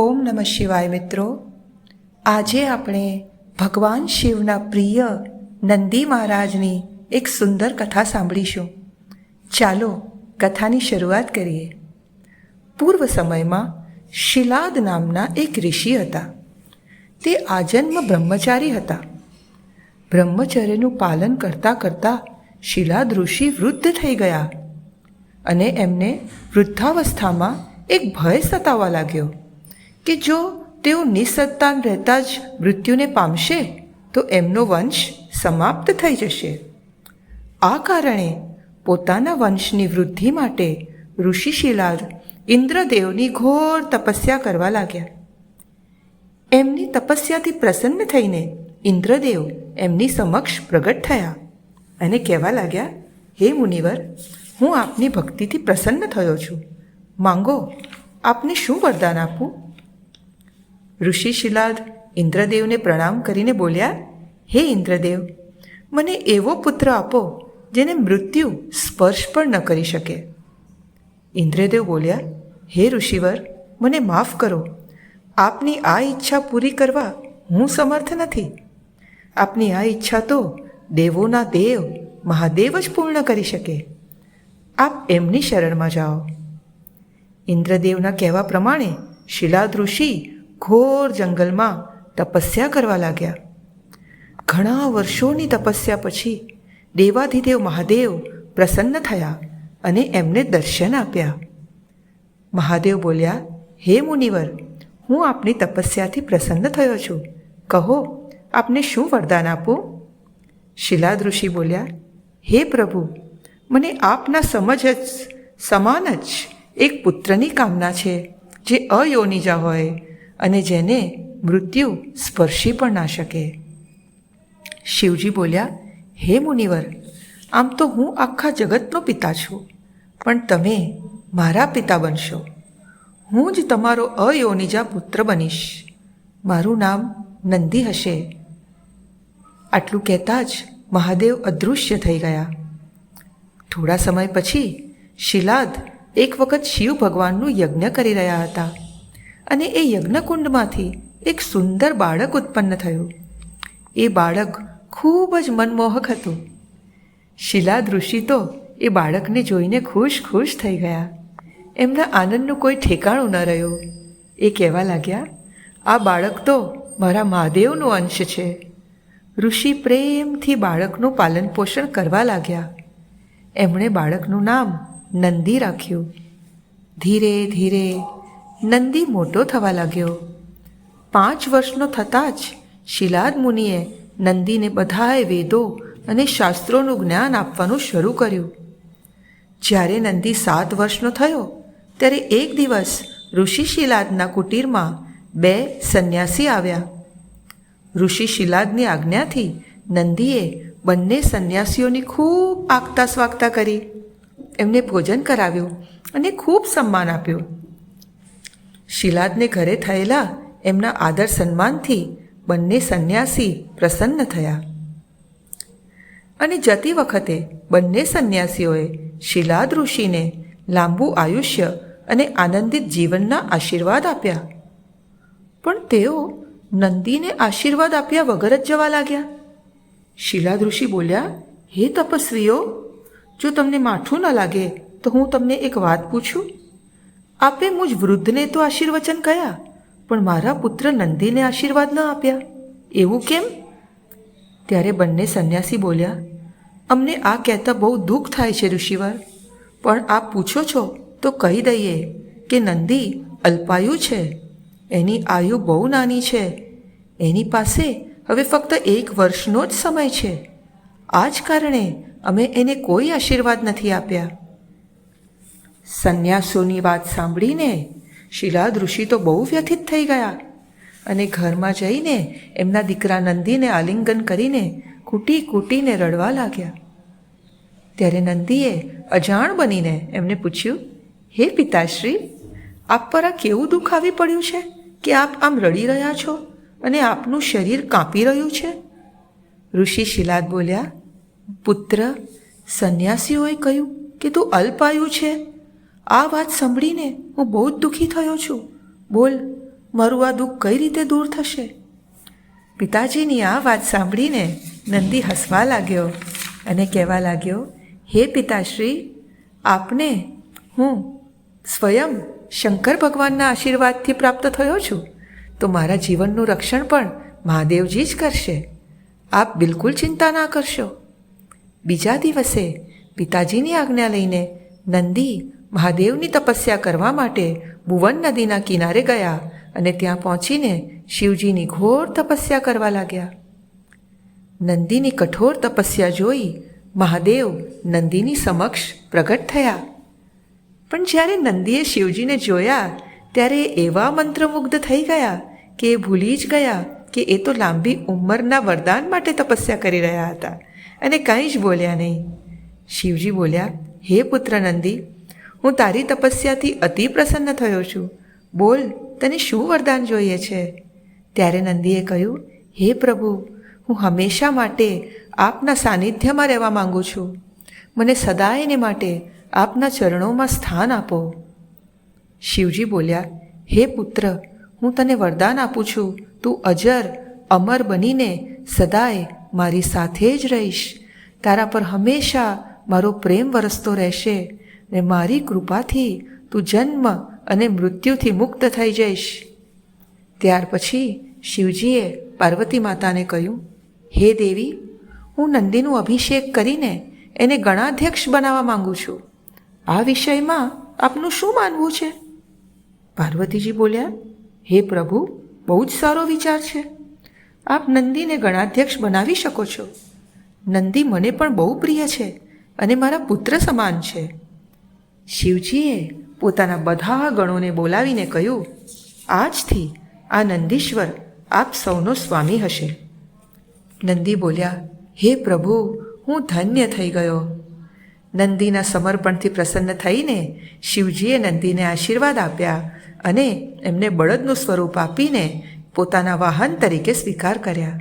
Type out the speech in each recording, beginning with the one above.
ઓમ નમઃ શિવાય મિત્રો. આજે આપણે ભગવાન શિવના પ્રિય નંદી મહારાજની એક સુંદર કથા સાંભળીશું. ચાલો કથાની શરૂઆત કરીએ. પૂર્વ સમયમાં શિલાદ નામના એક ઋષિ હતા. તે આજન્મ બ્રહ્મચારી હતા. બ્રહ્મચર્યનું પાલન કરતાં કરતાં શિલાદ ઋષિ વૃદ્ધ થઈ ગયા અને એમને વૃદ્ધાવસ્થામાં એક ભય સતાવવા લાગ્યો. કે જો તેઓ નિસંતાન રહેતા જ મૃત્યુને પામશે, તો એમનો વંશ સમાપ્ત થઈ જશે. આ કારણે પોતાના વંશની વૃદ્ધિ માટે ઋષિશિલાદ ઇન્દ્રદેવની ઘોર તપસ્યા કરવા લાગ્યા. એમની તપસ્યાથી પ્રસન્ન થઈને ઇન્દ્રદેવ એમની સમક્ષ પ્રગટ થયા અને કહેવા લાગ્યા, હે મુનિવર, હું આપની ભક્તિથી પ્રસન્ન થયો છું. માંગો, આપને શું વરદાન આપું? ઋષિ શિલાદ ઇન્દ્રદેવને પ્રણામ કરીને બોલ્યા, હે ઇન્દ્રદેવ, મને એવો પુત્ર આપો જેને મૃત્યુ સ્પર્શ પણ ન કરી શકે. ઇન્દ્રદેવ બોલ્યા, હે ઋષિવર, મને માફ કરો. આપની આ ઈચ્છા પૂરી કરવા હું સમર્થ નથી. આપની આ ઈચ્છા તો દેવોના દેવ, મહાદેવ જ પૂર્ણ કરી શકે. આપ એમની શરણમાં જાઓ. ઇન્દ્રદેવના કહેવા પ્રમાણે શિલાદ ઋષિ ઘોર જંગલમાં તપસ્યા કરવા લાગ્યા. ઘણા વર્ષોની તપસ્યા પછી દેવાધિદેવ મહાદેવ પ્રસન્ન થયા અને એમને દર્શન આપ્યા. મહાદેવ બોલ્યા, હે મુનિવર, હું આપની તપસ્યાથી પ્રસન્ન થયો છું. કહો, આપને શું વરદાન આપું? શિલાદ ઋષિ બોલ્યા, હે પ્રભુ, મને આપના સમજ જ સમાન જ એક પુત્રની કામના છે, જે અયોનિજા હોય અને જેને મૃત્યુ સ્પર્શી પણ ના શકે. શિવજી બોલ્યા, હે મુનિવર, આમ તો હું આખા જગતનો પિતા છું, પણ તમે મારા પિતા બનશો. હું જ તમારો અયોનિજા પુત્ર બનીશ. મારું નામ નંદી હશે. આટલું કહેતા જ મહાદેવ અદૃશ્ય થઈ ગયા. થોડા સમય પછી શિલાદ એક વખત શિવ ભગવાનનું યજ્ઞ કરી રહ્યા હતા. અને એ યજ્ઞકુંડમાંથી એક સુંદર બાળક ઉત્પન્ન થયું. એ બાળક ખૂબ જ મનમોહક હતું. શિલા ઋષિ તો એ બાળકને જોઈને ખુશ ખુશ થઈ ગયા. એમના આનંદનું કોઈ ઠેકાણું ન રહ્યું. એ કહેવા લાગ્યા, આ બાળક તો મારા મહાદેવનો અંશ છે. ઋષિ પ્રેમથી બાળકનું પાલન પોષણ કરવા લાગ્યા. એમણે બાળકનું નામ નંદી રાખ્યું. ધીરે ધીરે નંદી મોટો થવા લાગ્યો. પાંચ વર્ષનો થતાં જ શિલાદ મુનિએ નંદીને બધાએ વેદો અને શાસ્ત્રોનું જ્ઞાન આપવાનું શરૂ કર્યું. જ્યારે નંદી સાત વર્ષનો થયો, ત્યારે એક દિવસ ઋષિ શિલાદના કુટીરમાં બે સંન્યાસી આવ્યા. ઋષિ શિલાદની આજ્ઞાથી નંદીએ બંને સંન્યાસીઓની ખૂબ આગતા સ્વાગતા કરી. એમને ભોજન કરાવ્યું અને ખૂબ સન્માન આપ્યું. શિલાદને ઘરે થયેલા એમના આદર સન્માનથી બંને સંન્યાસી પ્રસન્ન થયા. અને જતી વખતે બંને સંન્યાસીઓએ શિલાદ ઋષિને લાંબુ આયુષ્ય અને આનંદિત જીવનના આશીર્વાદ આપ્યા. પણ તેઓ નંદીને આશીર્વાદ આપ્યા વગર જ જવા લાગ્યા. શિલાદ ઋષિ બોલ્યા, હે તપસ્વીઓ, જો તમને માઠું ન લાગે તો હું તમને એક વાત પૂછું. આપે મુજ વૃદ્ધને તો આશીર્વચન કયા, પણ મારા પુત્ર નંદીને આશીર્વાદ ન આપ્યા. એવું કેમ? ત્યારે બંને સંન્યાસી બોલ્યા, અમને આ કહેતા બહુ દુઃખ થાય છે ઋષિવર, પણ આપ પૂછો છો તો કહી દઈએ કે નંદી અલ્પાયુ છે, એની આયુ બહુ નાની છે, એની પાસે હવે ફક્ત એક વર્ષનો જ સમય છે. આ જ કારણે અમે એને કોઈ આશીર્વાદ નથી આપ્યા. સંન્યાસોની વાત સાંભળીને શિલાદ ઋષિ તો બહુ વ્યથિત થઈ ગયા અને ઘરમાં જઈને એમના દીકરા નંદીને આલિંગન કરીને કૂટી કૂટીને રડવા લાગ્યા. ત્યારે નંદીએ અજાણ બનીને એમને પૂછ્યું, હે પિતાશ્રી, આપ પર આ કેવું દુઃખ આવી પડ્યું છે કે આપ આમ રડી રહ્યા છો અને આપનું શરીર કાંપી રહ્યું છે? ઋષિ શિલાદ બોલ્યા, પુત્ર, સંન્યાસીઓએ કહ્યું કે તું અલ્પાયુ છે. આ વાત સાંભળીને હું બહુ જ દુઃખી થયો છું. બોલ, મારું આ દુઃખ કઈ રીતે દૂર થશે? પિતાજીની આ વાત સાંભળીને નંદી હસવા લાગ્યો અને કહેવા લાગ્યો, હે પિતાશ્રી, આપને હું સ્વયં શંકર ભગવાનના આશીર્વાદથી પ્રાપ્ત થયો છું. તો મારા જીવનનું રક્ષણ પણ મહાદેવજી જ કરશે. આપ બિલકુલ ચિંતા ના કરશો. બીજા દિવસે પિતાજીની આજ્ઞા લઈને નંદી મહાદેવની તપસ્યા કરવા માટે ભુવન નદીના કિનારે ગયા અને ત્યાં પહોંચીને શિવજીની ઘોર તપસ્યા કરવા લાગ્યા. નંદીની કઠોર તપસ્યા જોઈ મહાદેવ નંદીની સમક્ષ પ્રગટ થયા. પણ જ્યારે નંદીએ શિવજીને જોયા, ત્યારે એવા મંત્રમુગ્ધ થઈ ગયા કે એ ભૂલી જ ગયા કે એ તો લાંબી ઉંમરના વરદાન માટે તપસ્યા કરી રહ્યા હતા અને કંઈ જ બોલ્યા નહીં. શિવજી બોલ્યા, હે પુત્ર નંદી હું તારી તપસ્યાથી અતિ પ્રસન્ન થયો છું. બોલ, તને શું વરદાન જોઈએ છે? ત્યારે નંદીએ કહ્યું, હે પ્રભુ, હું હંમેશા માટે આપના સાનિધ્યમાં રહેવા માંગુ છું. મને સદાયને માટે આપના ચરણોમાં સ્થાન આપો. શિવજી બોલ્યા, હે પુત્ર, હું તને વરદાન આપું છું. તું અજર, અમર બનીને સદાય મારી સાથે જ રહીશ. તારા પર હંમેશા મારો પ્રેમ વરસતો રહેશે. ને મારી કૃપાથી તું જન્મ અને મૃત્યુથી મુક્ત થઈ જઈશ. ત્યાર પછી શિવજીએ પાર્વતી માતાને કહ્યું, હે દેવી, હું નંદીનું અભિષેક કરીને એને ગણાધ્યક્ષ બનાવવા માંગુ છું. આ વિષયમાં આપનું શું માનવું છે? પાર્વતીજી બોલ્યા, હે પ્રભુ, બહુ જ સારો વિચાર છે. આપ નંદીને ગણાધ્યક્ષ બનાવી શકો છો. નંદી મને પણ બહુ પ્રિય છે અને મારા પુત્ર સમાન છે. શિવજીએ પોતાના બધા ગણોને બોલાવીને કહ્યું, આજથી આ નંદીશ્વર આપ સૌનો સ્વામી હશે. નંદી બોલ્યા, હે પ્રભુ, હું ધન્ય થઈ ગયો. નંદીના સમર્પણથી પ્રસન્ન થઈને શિવજીએ નંદીને આશીર્વાદ આપ્યા અને એમને બળદનું સ્વરૂપ આપીને પોતાના વાહન તરીકે સ્વીકાર કર્યા.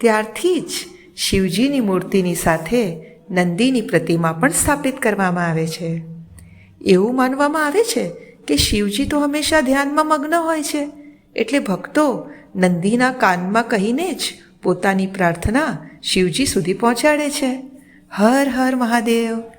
ત્યારથી જ શિવજીની મૂર્તિની સાથે નંદીની પ્રતિમા પણ સ્થાપિત કરવામાં આવે છે. એવું માનવામાં આવે છે કે શિવજી તો હંમેશા ધ્યાનમાં મગ્ન હોય છે? એટલે ભક્તો નંદીના કાનમાં કહીને જ પોતાની પ્રાર્થના શિવજી સુધી પહોંચાડે છે. હર હર મહાદેવ.